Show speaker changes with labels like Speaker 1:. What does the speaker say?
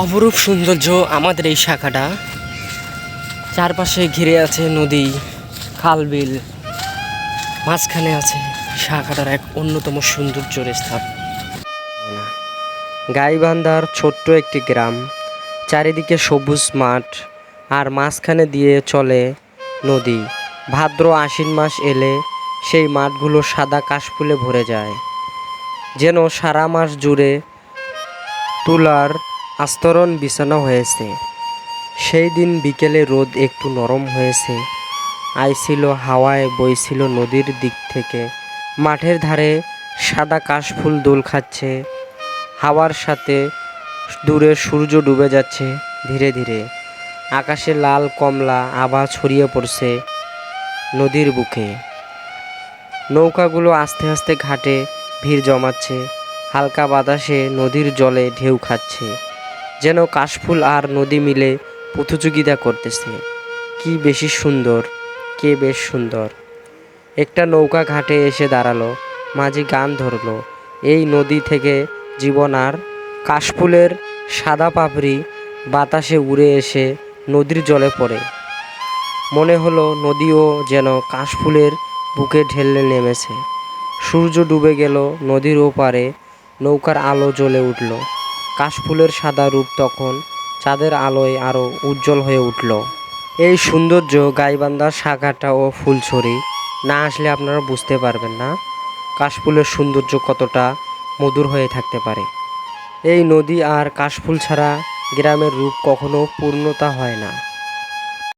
Speaker 1: অপরূপ সৌন্দর্য আমাদের এই শাখাটা। চারপাশে ঘিরে আছে নদী খাল বিল মাঝখানে আছে শাখাটার এক অন্যতম সৌন্দর্যের স্থান গাইবান্ধার ছোট্ট একটি গ্রাম, চারিদিকে সবুজ মাঠ আর মাঝখানে দিয়ে চলে নদী। ভাদ্র আশ্বিন মাস এলে সেই মাঠগুলো সাদা কাশফুলে ভরে যায়, যেন সারা মাস জুড়ে তুলার আস্তরণ বিছানো হয়েছে। সেই দিন বিকেলে রোদ একটু নরম হয়েছে। আইছিল হাওয়ায় বইছিল নদীর দিক থেকে। মাঠের ধারে সাদা কাশফুল দোল খাচ্ছে। হাওয়ার সাথে দূরে সূর্য ডুবে যাচ্ছে ধীরে ধীরে। আকাশে লাল কমলা আভা ছড়িয়ে পড়ছে নদীর বুকে। নৌকাগুলো আস্তে আস্তে ঘাটে ভিড় জমাচ্ছে। হালকা বাতাসে নদীর জলে ঢেউ খাচ্ছে। যেন কাশফুল আর নদী মিলে প্রতিযোগিতা করতেছে। কি বেশি সুন্দর, কে বেশ সুন্দর। একটা নৌকা ঘাটে এসে দাঁড়াল, মাঝি গান ধরলো। এই নদী থেকে জীবন আর কাশফুলের সাদা পাপড়ি বাতাসে উড়ে এসে নদীর জলে পড়ে। মনে হলো নদীও যেন কাশফুলের বুকে ঢেলে নেমেছে। সূর্য ডুবে গেল নদীর ওপারে, নৌকার আলো জ্বলে উঠল। কাশফুলের সাদা রূপ তখন চাঁদের আলোয় আরও উজ্জ্বল হয়ে উঠল। এই সৌন্দর্য গাইবান্ধার শাখাটা ও ফুলছড়ি না আসলে আপনারা বুঝতে পারবেন না কাশফুলের সৌন্দর্য কতটা মধুর হয়ে থাকতে পারে। এই নদী আর কাশফুল ছাড়া গ্রামের রূপ কখনো পূর্ণতা হয় না।